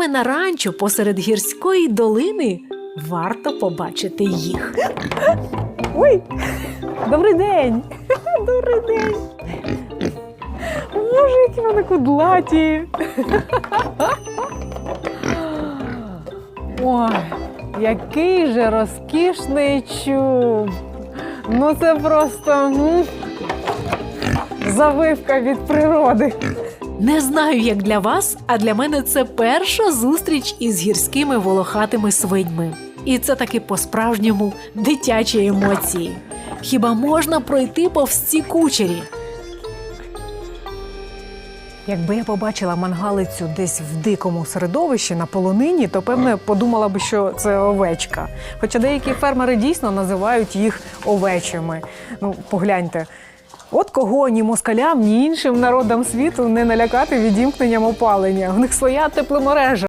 Ми на ранчо посеред гірської долини варто побачити їх. Ой, добрий день! Добрий день! Боже, які вони кудлаті! Ой, який же розкішний чуб! Ну це просто завивка від природи. Не знаю, як для вас, а для мене це перша зустріч із гірськими волохатими свиньми. І це таки по-справжньому дитячі емоції. Хіба можна пройти повз ці кучері? Якби я побачила мангалицю десь в дикому середовищі на полонині, то певне подумала б, що це овечка. Хоча деякі фермери дійсно називають їх овечими. Ну, погляньте. От кого ні москалям, ні іншим народам світу не налякати відімкненням опалення. У них своя тепломережа.